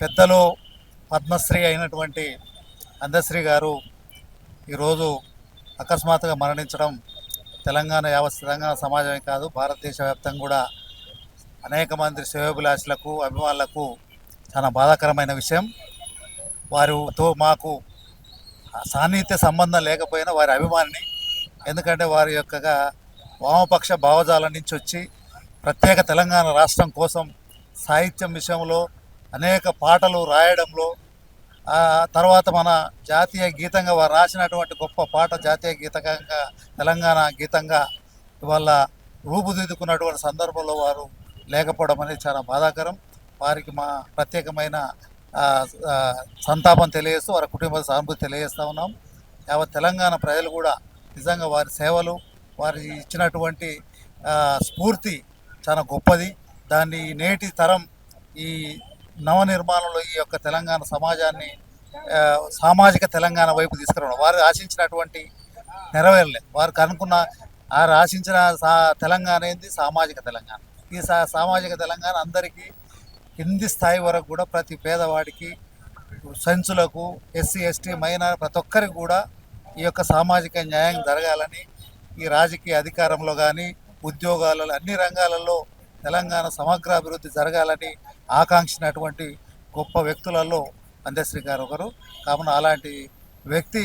పెద్దలు పద్మశ్రీ అయినటువంటి అందశ్రీ గారు ఈరోజు అకస్మాత్తుగా మరణించడం తెలంగాణ యావత్ తెలంగాణ సమాజమే కాదు భారతదేశ వ్యాప్తంగా కూడా అనేక మంది శ్రేయోభిలాషులకు అభిమానులకు చాలా బాధాకరమైన విషయం. వారితో మాకు సాన్నిహిత్య సంబంధం లేకపోయినా వారి అభిమానిని ఎందుకంటే వారి యొక్క వామపక్ష భావజాలం నుంచి వచ్చి ప్రత్యేక తెలంగాణ రాష్ట్రం కోసం సాహిత్యం విషయంలో అనేక పాటలు రాయడంలో తర్వాత మన జాతీయ గీతంగా వారు రాసినటువంటి గొప్ప పాట జాతీయ గీతంగా తెలంగాణ గీతంగా ఇవాళ రూపుదిద్దుకున్నటువంటి సందర్భంలో వారు లేకపోవడం అనేది చాలా బాధాకరం. వారికి మా ప్రత్యేకమైన సంతాపం తెలియజేస్తూ వారి కుటుంబ సానుభూతి తెలియజేస్తూ ఉన్నాం. యావత్ తెలంగాణ ప్రజలు కూడా నిజంగా వారి సేవలు వారి ఇచ్చినటువంటి స్ఫూర్తి చాలా గొప్పది. దాన్ని నేటి తరం ఈ నవ నిర్మాణంలో ఈ యొక్క తెలంగాణ సమాజాన్ని సామాజిక తెలంగాణ వైపు తీసుకురావడం. వారు ఆశించినటువంటి నెరవేరలేదు వారికి అనుకున్న వారు ఆశించిన సా తెలంగాణ ఏంది? సామాజిక తెలంగాణ. ఈ సా సామాజిక తెలంగాణ అందరికీ కింది స్థాయి వరకు కూడా ప్రతి పేదవాడికి సంచులకు ఎస్సీ ఎస్టీ మైనార్ ప్రతి ఒక్కరికి కూడా ఈ యొక్క సామాజిక న్యాయం జరగాలని ఈ రాజకీయ అధికారంలో కానీ ఉద్యోగాలలో అన్ని రంగాలలో తెలంగాణ సమగ్ర అభివృద్ధి జరగాలని ఆకాంక్షించినటువంటి గొప్ప వ్యక్తులలో అందశ్రీ గారు ఒకరు. కావున అలాంటి వ్యక్తి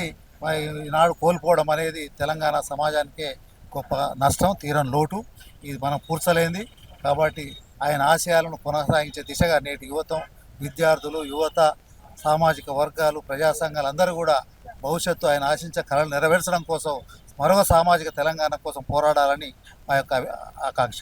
ఈనాడు కోల్పోవడం అనేది తెలంగాణ సమాజానికే గొప్ప నష్టం తీరని లోటు. ఇది మనం పూడ్చలేంది కాబట్టి ఆయన ఆశయాలను కొనసాగించే దిశగా నేటి యువతం విద్యార్థులు యువత సామాజిక వర్గాలు ప్రజా సంఘాలు అందరూ కూడా భవిష్యత్తు ఆయన ఆశించే కళలు నెరవేర్చడం కోసం మరొక సామాజిక తెలంగాణ కోసం పోరాడాలని మా యొక్క ఆకాంక్ష.